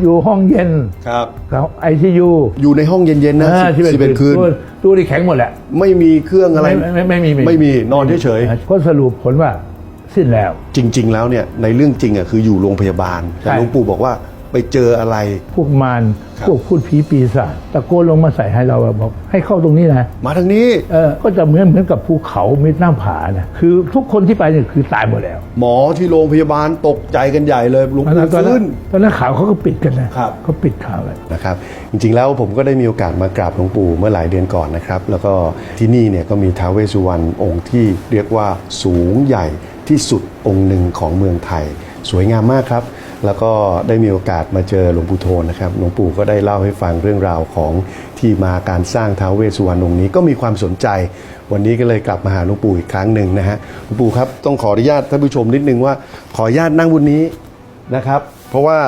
อยู่ห้องเย็นครับกับไอซียูอยู่ในห้องเย็นๆนะสิบสิบเอ็ดคืนตู้ที่แข็งหมดแหละ ไม่มีเครื่องอะไรไม่ไม่ไม่มีไม่มีนอนเฉยก็สรุปผลว่าสิ้นแล้วๆจริง ๆ แล้วเนี่ยในเรื่องจริงอะคืออยู่โรงพยาบาลแต่ใช่หลวงปู่บอกว่า ไปเจออะไร พวกมารครับพวกพูดผีปีศาจตะโกนลงมาใส่ให้เราอะบอก ให้เข้าตรงนี้นะมาทางนี้เออก็จะเหมือนเหมือนกับภูเขาเม็ดหน้าผานะคือทุกคนที่ไปเนี่ยคือตายหมดแล้ว หมอที่โรงพยาบาลตกใจกันใหญ่เลยหลวงตอนปู่นั้นตอนนั้ฟื้นนตอนนั้นข่าวเขาก็ปิดกันนะครับเขาปิดข่าวเลยนะครับจริงๆแล้วผมก็ได้มีโอกาสมากราบหลวงปู่เมื่อหลายเดือนก่อนนะครับ แล้วก็ที่นี่เนี่ยก็มีท้าวเวสสุวรรณองค์ที่เรียกว่าสูงใหญ่ที่สุดองค์หนึ่งของเมืองไทย สวยงามมากครับ แล้วก็ได้มีโอกาสมาเจอหลวงปู่โทนนะครับหลวงปู่ก็ได้เล่าให้ฟังเรื่องราวของที่มาการสร้างท้าวเวสสุวรรณองค์นี้ก็มีความสนใจ วันนี้ก็เลยกลับมาหาหลวงปู่อีกครั้งหนึ่งนะฮะหลวงปู่ครับต้องขออนุญาตท่านผู้ชมนิดนึงว่า ขออนุญาตนั่งบนนี้นะครับ เพราะว่า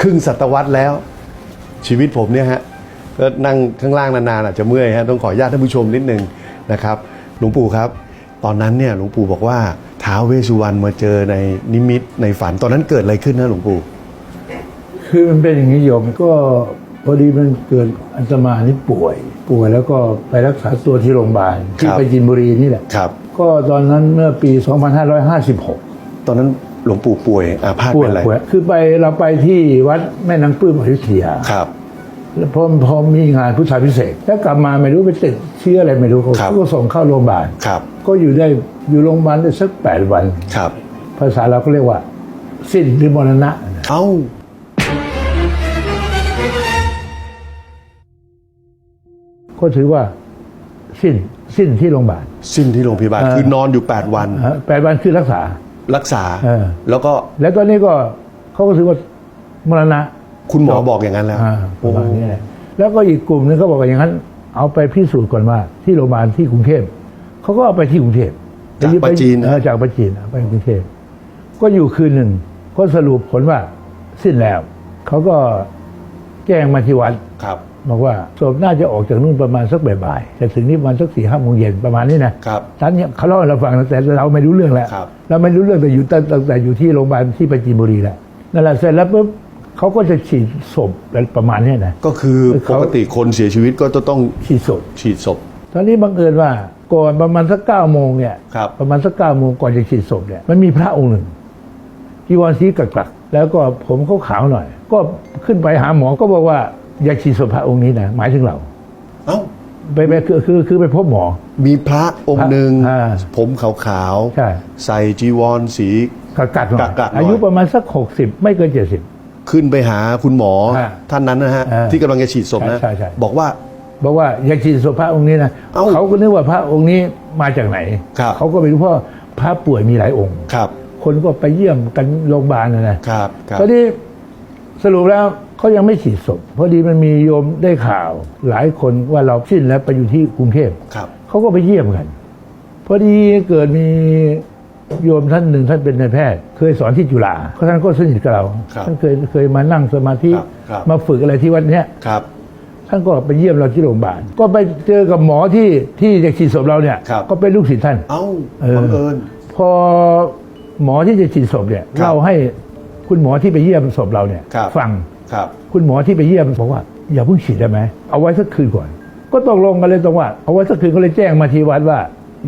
ครึ่งศตวรรษแล้ว ชีวิตผมเนี่ยฮะก็นั่งข้างล่างนานๆอาจจะเมื่อยฮะต้องขออนุญาตท่านผู้ชมนิดนึงนะครับหลวงปู่ครับ ตอนนั้นเนี่ยหลวงปู่บอกว่า ท้าวเวสสุวรรณมาเจอในนิมิตในฝันตอนนั้นเกิดอะไรขึ้นนะหลวงปู่ คือมันเป็นอย่างนี้โยมก็พอดีมันเกิดอันตมานี่ป่วย ป่วยแล้วก็ไปรักษาตัวที่โรงพยาบาลที่ครับไปจินบุรีนี่แหละครับ ก็ตอนนั้นเมื่อปี 2556 ตอนนั้นหลวงปู่ป่วยอาพาธป่วเป็ยนอะไรป่วยคือไปเราไปที่วัดแม่นางปลื้มอยุธยาครับแล้ว พอพอมีงานพุทธาพิเศษกแล้วกลับมาไม่รู้ไปติดเชื้ออะไรไม่รู้เขาครับ ก็ส่งเข้าโรงพยาบาลครับ ก็อยู่ได้อยู่โรงพยาบาลได้สักแปดวันครับ ภาษาเราก็เรียกว่า สิ้นหรือมรณะเอ้าก็ถือว่าสิ้นสิ้นที่โรงพยาบาลสิ้นที่โรงพยาบาลเออคือนอนอยู่ 8 วันฮะแปดวันคือรักษารักษาเออแล้วก็แล้วตอนนี้ก็เขาก็ถือว่ามรณะ คุณหมอบอกอย่างนั้นแล้วอ่าปโอ้ระมาณนี้แหละแล้วก็อีกกลุ่มหนึงเขาบอกว่าอย่างนั้น เอาไปพิสูจน์ก่อนว่า ที่โรงพยาบาลที่กรุงเทพเขาก็เอาไปที่กรุงเทพจากปาจีนเออจากปาจีนเอาไปกรุงเทพก็อยู่คืนหนึ่งก็สรุปผลว่าสิ้นแล้วเขาก็แจ้งมาที่วัด ครับบอกว่าศพน่าจะออกจากนู่นประมาณสักบ่ายๆจะถึงนี่ประมาณสักสี่ห้าโมงเย็นประมาณนี้นะครับท่านเนี่ยเขาเล่าให้เราฟังนะแต่เราไม่รู้เรื่องแล้วครับ เราไม่รู้เรื่องแต่อยู่ตั้งตั้งแต่อยู่ที่โรงพยาบาลที่ปราจีนบุรีแล้วนั่นแหละเสร็จแล้วปุ๊บ เขาก็จะฉีดศพอะไรประมาณเนี้ยนะ ก็คือเขาปกติคนเสียชีวิตก็จะต้องฉีดศพ ฉีดศพ ตอนนี้บังเอิญว่าก่อนประมาณสักเก้าโมงเนี่ย ครับ ประมาณสักเก้าโมงก่อนจะฉีดศพเนี่ย มันมีพระองค์หนึ่งจีวรสีกักกักๆแล้วก็ผมเขาขาวๆหน่อย ก็ขึ้นไปหาหมอก็บอกว่าอยากฉีดศพพระองค์นี้นะหมายถึงเราเอ้าไปไปคือคือคือไปพบหมอ มีพระองค์หนึ่งอ่าผมขาวใช่ใส่จีวรสีกักกักๆหน่อยกักๆหน่อยอายุประมาณสักหกสิบไม่เกินเจ็ดสิบ ขึ้นไปหาคุณหมออ่าท่านนั้นนะฮะ อ่าที่กำลังจะฉีดศพนะ ใช่ใช่ใช่ บอกว่า บอกว่าอยากฉีดศพพระองค์นี้นะเอ้าเขาก็นึกว่าพระองค์นี้มาจากไหน ครับ เขาก็ไม่รู้เพราะพระป่วยมีหลายองค์ ครับคนก็ไปเยี่ยมกันโรงพยาบาลนะนะครับครับ ตอนนี้สรุปแล้วเขายังไม่ฉีดศพพอดีมันมีโยมได้ข่าวหลายคนว่าเราสิ้นแล้วไปอยู่ที่กรุงเทพครับ เขาก็ไปเยี่ยมกัน พอดีเกิดมี โยมท่านหนึ่งท่านเป็นนายแพทย์ เคยสอนที่จุฬาท่านก็สนิทกับเราครับท่านเคยเคยมานั่งสมาธิครับครับมาฝึกอะไรที่วัดเนี้ยครับท่านก็ไปเยี่ยมเราที่โรงพยาบาล ก็ไปเจอกับหมอที่ที่จะฉีดศพเราเนี่ยครับก็เป็นลูกศิษย์ท่าน เอ้าเออบังเอิญพอหมอที่จะฉีดศพเนี่ยครับเล่าให้คุณหมอที่ไปเยี่ยมศพเราเนี่ยครับฟังครับ คุณหมอที่ไปเยี่ยมบอกว่า อย่าเพิ่งฉีดได้ไหม เอาไว้สักคืนก่อน ก็ตกลงกันเลยตรงว่า เอาไว้สักคืนก็เลยแจ้งมาที่วัดว่า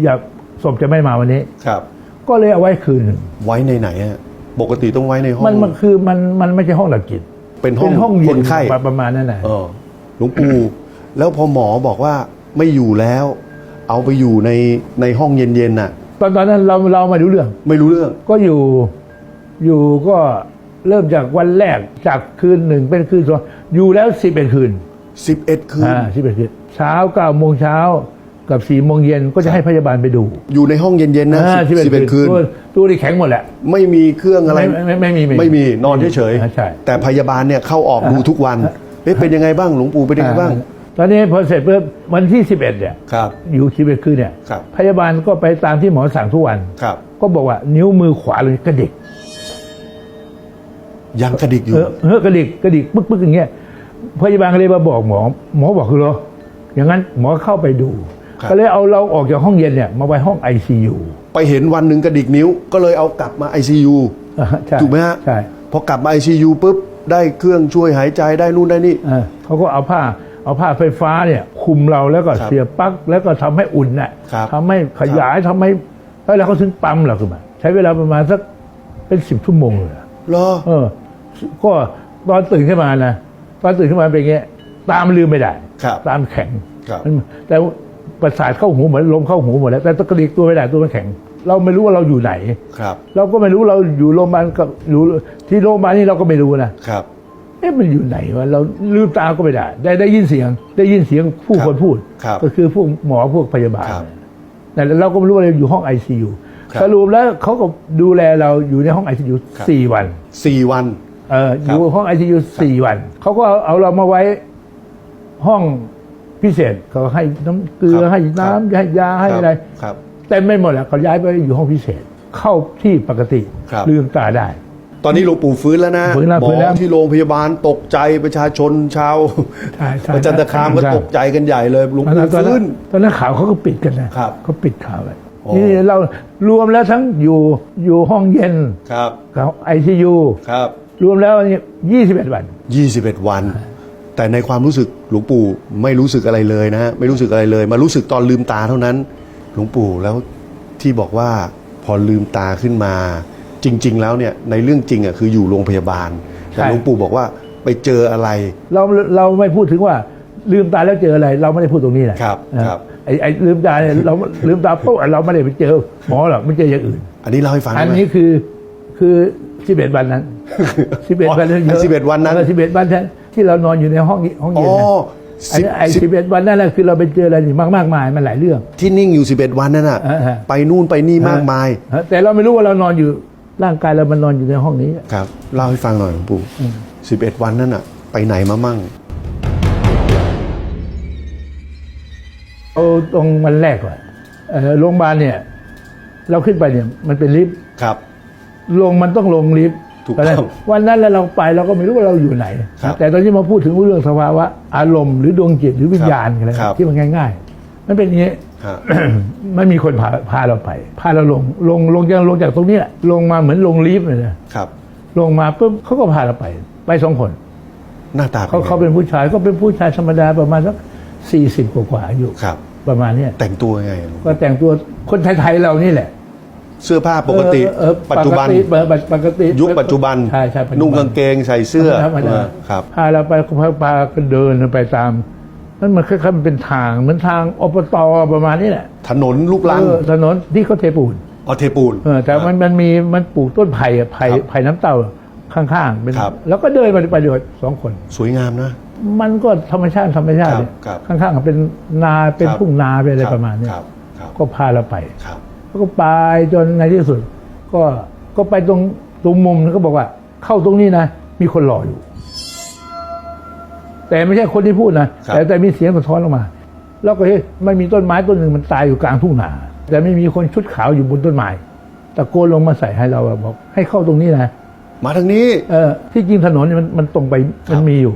อย่าศพจะไม่มาวันนี้ครับ ก็เลยเอาไว้คืนหนึ่งไว้ในไหนฮะปกติต้องไว้ในห้องมันมันคือมันมันไม่ใช่ห้องหลักกิจเป็นห้องห้องเย็คนนไข้ประมาณนั้นนะเออหลวงปู่แล้วพอหมอบอกว่าไม่อยู่แล้ว เอาไปอยู่ในในห้องเย็นๆน่ะ ตอนตอนนั้นเราเราไม่รู้เรื่อง ไม่รู้เรื่อง ก็อยู่อยู่ก็เริ่มจากวันแรกจากคืนหนึ่งเป็นคืนสองอยู่แล้วสิบเอ็ดคืน11คืนอ่าสิบเอ็ดคืนเช้าเก้าโมงเช้า กับสี่โมงเย็นก็จะให้พยาบาลไปดูอยู่ในห้องเย็นๆนะอ่าสิบสิบเอ็ดคืนตู้ตู้ที่แข็งหมดแหละ ไม่มีเครื่องอะไรไม่ไม่ไม่มีไม่มีนอนเฉยอ่าใช่แต่พยาบาลเนี่ยเข้าออกดูทุกวันเอ๊ะเป็นยังไงบ้างหลวงปู่เป็นยังไงบ้างอ่ตอนนี้พอเสร็จปุ๊บวันที่สิบเอ็ดเนี่ยครับอยู่สิบเอ็ดคืนเนี่ยครับพยาบาลก็ไปตามที่หมอสั่งทุกวันครับก็บอกว่านิ้วมือขวาเลยกระดิกยังกระดิกอยู่เออเออกระดิกกระดิกปึ๊กปึ๊กอย่างเงี้ยพยาบาลก็เลยมาบอกหมอ หมอบอกคือเหรออย่างนั้นหมอเข้าไปดูครับ ก็เลยเอาเราออกจากห้องเย็นเนี่ยมาไว้ห้องไอซียูไปเห็นวันหนึ่งกระดิกนิ้ว ก็เลยเอากลับมา ICU ถูกไหมฮะใช่พอพอกลับมา ICU ปุ๊บได้เครื่องช่วยหายใจได้นู่นได้นี่เออเขาก็เอาผ้าเอาผ้าไฟฟ้าเนี่ยคุมเราแล้วก็ครับเสียบปลั๊กแล้วก็ทำให้อุ่นน่ะครับทำให้ขยายทำให้แล้วเขาถึงปั๊มเราขึ้นมา ใช้เวลาประมาณสักเป็นสิบชั่วโมงเลยอะเหรอเออ ก็ตอนตื่นขึ้นมานะตอนตื่นขึ้นมาเป็นอย่างเงี้ยตามลืมไม่ได้ครับตามแข็งครับมันแต่ ประสาทเข้าหูหมดลมเข้าหูหมดแล้วแต่ตะกระดิกตัวไม่ได้ตัวมันแข็ง เราไม่รู้ว่าเราอยู่ไหนครับ เราก็ไม่รู้เราอยู่โรงพยาบาลกับอยู่ที่โรงพยาบาลนี่เราก็ไม่รู้นะครับเอ๊ะมันอยู่ไหนวะเราลืมตาก็ไม่ได้ ได้ได้ยินเสียง ได้ยินเสียงผู้ครับคนพูดครับก็คือพวกหมอพวกพยาบาลครับแต่เราก็ไม่รู้ว่าเราอยู่ห้องไอซียูครับสรุปแล้วเขาก็ดูแลเราอยู่ในห้องไอซียูครับสี่วันสี่วันเอออครับยู่ห้องไอซียูสี่วันเขาก็เอาเอาเรามาไว้ห้อง พิเศษเขาให้น้ำเกลือครับให้น้ำให้ยาให้อะไรครับเต็มไม่หมดแล้วเขาย้ายไปอยู่ห้องพิเศษเข้าที่ปกติครับลืมตาได้ ตอนนี้หลวงปู่ฟื้นแล้วนะฟื้นแล้วหมฟื้นแล้วอที่โรงพยาบาลตกใจประชาชนชาวใช่ใช่ประจันตคามก็ใช่ตกใจกันใหญ่เลยหลวงตอนปู่นั้นตอนนั้ฟื้นนตอนนั้นข่าวเขาก็ปิดกันนะครับเขาปิดข่าวไว้โอ้นี่เรารวมแล้วทั้งอยู่อยู่ห้องเย็นครับกับไอซียูครับรวมแล้วยี่สิบเอ็ดวัน21วัน แต่ในความรู้สึกหลวงปู่ไม่รู้สึกอะไรเลยนะฮะไม่รู้สึกอะไรเลย มารู้สึกตอนลืมตาเท่านั้น หลวงปู่แล้วที่บอกว่าพอลืมตาขึ้นมา จริง ๆ แล้วเนี่ยในเรื่องจริงอะคืออยู่โรงพยาบาลแต่ใช่หลวงปู่บอกว่าไปเจออะไร เราเราไม่พูดถึงว่าลืมตาแล้วเจออะไร เราไม่ได้พูดตรงนี้แหละครับนะครับไอ้ไอ้ลืมตาเนี่ยเราลืมตาปุ๊บเราไม่ได้ไปเจอหมอหรอกไม่เจออย่างอื่น อันนี้เล่าให้ฟังอันได้ไหมนี้คือคือสิบเอ็ดวันนั้นสิบเอ็ดอ๋อวันนั้นไอ้11วันนั้นสิบเอ็ดวันนั้น ที่เรานอนอยู่ในห้องห้องอ๋เย็อนนะไอ้สิบไอ้สิสิบบเอ็ดวันนั่นแหละคือเราไปเจออะไรนี่มากมากมายมันหลายเรื่อง ที่นิ่งอยู่11วันนั่นน่ะอ่าฮะไปนู่นไปนี่มากมายฮะแต่เราไม่รู้ว่าเรานอนอยู่ร่างกายเรามันนอนอยู่ในห้องนี้ครับเล่าให้ฟังหน่อยหลวงปู่11วันนั่นน่ะ ไปไหนมามั่งเอาตรงวันแรกก่อนเอ่อโรงพยาบาลเนี่ย เราขึ้นไปเนี่ย มันเป็นลิฟต์ครับ ลงมันต้องลงลิฟต์ ถูกต้องวันนั้นแล้วเราไปเราก็ไม่รู้ว่าเราอยู่ไหนครับแต่ตอนที่มาพูดถึงเรื่องสภาวะอารมณ์หรือดวงจิตหรือวิญญาณอะไรครับที่มันง่าย ๆ มันเป็นอย่างนี้ฮะมันมีคนพาพาเราไป พาเราลงลงลงจากลงจากตรงนี้แหละลงมาเหมือนลงลิฟต์เลยนะครับลงมาปุ๊บเขาก็พาเราไป ไปสองคน หน้าตาเขาไงเขาเป็นผู้ชายก็เป็นผู้ชายธรรมดาประมาณสักสี่สิบกว่าๆอายุครับ ประมาณเนี้ยแต่งตัวยังไงหลวงก็แต่งตัวคนไทยๆเรานี่แหละ เสื้อผ้าปกติ เออเออปัจจุบันปกติเออปกติยุคปัจจุบัน ใช่ใช่ปัจจุบันุ่งกางเกงใส่เสื้อธรรมดาครับพาเราไปพาพาก็เดินไปตามนั่นมันคล้ายๆมันเป็นทางเหมือนทางอบตประมาณนี้แหละ ถนนลูกลังเออถนนที่เขาเทปูนออเทปูนเออแต่มันมันมีมันปลูกต้นไผ่อะไผ่ครับไผ่น้ำเต้าข้างๆเป็นครับ แล้วก็เดินไปไปด้วยสองคน สวยงามนะ มันก็ธรรมชาติธรรมชาติครับเนี่ยครับข้างๆเป็นนาเป็นครับ ทุ่งนาเป็นอะไรคบประมาณเนี้ยครับครับก็พาเราไป ครับ แล้วก็ไปจนในที่สุด ก็ก็ไปตรงตรงมุมนั้นก็บอกว่า เข้าตรงนี้นะ มีคนรออยู่ แต่ไม่ใช่คนที่พูดนะครับแต่แต่มีเสียงสะท้อนลงมา แล้วก็เฮ้ยมันมีต้นไม้ต้นหนึ่งมันตายอยู่กลางทุ่งนาแต่ไม่มีคนชุดขาวอยู่บนต้นไม้ตะโกนลงมาใส่ให้เราอะบอก ให้เข้าตรงนี้นะมาทางนี้ เออที่จริงถนนเนี่ยมันมันตรงไปครับมันมีอยู่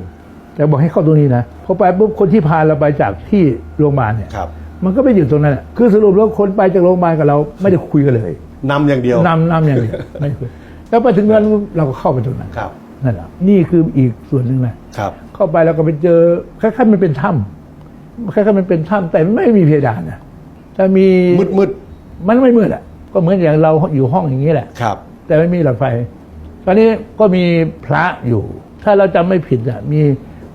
แต่บอกให้เข้าตรงนี้นะพอไปปุ๊บคนที่พาเราไปจากที่โรงพยาบาลเนี่ยครับ มันก็ไม่อยู่ตรงนั้นอะคือสรุปแล้วคนไปจากโรงพยาบาลกับเราไม่ได้คุยกันเลยนำอย่างเดียวนำนำอย่างเดียวไม่คุยแล้วไปถึงนั้นเราก็เข้าไปตรงนั้นครับนั่นแหละนี่คืออีกส่วนหนึ่งนะครับ เข้าไปเราก็ไปเจอคล้ายๆมันเป็นถ้ำคล้ายๆมันเป็นถ้ำแต่ไม่มีเพดานนะแต่มีมืดมืดมันไม่มืดอะก็เหมือนอย่างเราอยู่ห้องอย่างนี้แหละๆครับ แต่ไม่มีหลอดไฟตอนนี้ก็มีพระอยู่ ถ้าเราจำไม่ผิดอะมี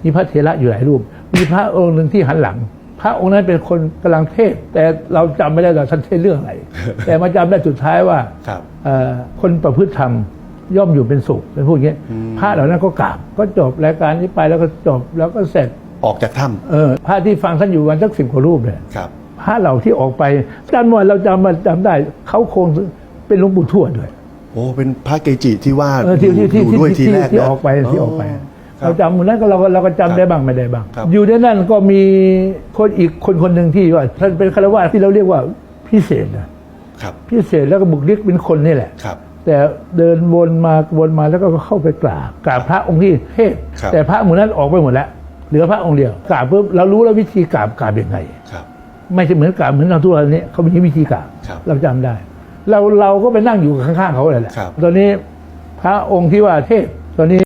มีพระเถระอยู่หลายรูป มีพระองค์หนึ่งที่หันหลัง พระองค์นั้นเป็นคนกำลังเทศน์แต่เราจำไม่ได้ว่าท่านเทศน์เรื่องอะไร แต่มาจำได้สุดท้ายว่าครับเอ่อคนประพฤติธรรมย่อมอยู่เป็นสุขเป็นพูดอย่างนี้ยพระเหล่านั้นก็กราบก็จบรายการนี้ไปแล้วก็จบแล้วก็เสร็จออกจากถ้เออพระที่ฟังท่านอยู่วันสักสิบกว่ารูปเลยำครับพระเหล่าที่ออกไปจำว่าเราจำมาจำได้เขาคงเป็นหลวงปู่ทวดด้วยโอ้เป็นพระเกจิที่ว่าเออที่ที่ที่อยู่ด้วยทีที่แรกที่นะออกไปที่ออกไปครั เราบจำหมดนั้นก็เราก็เราก็จำได้บ้างไม่ได้บ้าง ครับ อยู่ในนั้นก็มีคนอีกคนคนหนึ่งที่ว่าท่านเป็นคารวะที่เราเรียกว่าพิเศษนะครับพิเศษแล้วก็บุคลิกเป็นคนนี่แหละ ครับ แต่เดินวนมาวนมาแล้วก็เข้าไปกราบกราบพระองค์ที่เทศน์ครับ แต่พระหมู่นั้นออกไปหมดแล้วเหลือพระองค์เดียวกราบปุ๊บเรารู้แล้ววิธีกราบกราบยังไง ครับ ไม่ใช่เหมือนกราบเหมือนเราทุกวันนี้เขามีวิธีกราบครับเราจำได้ เราเราก็ไปนั่งอยู่ข้างๆเขาเลยแหละครับ ตอนนี้พพระองค์ที่ว่าเทพตอนนี้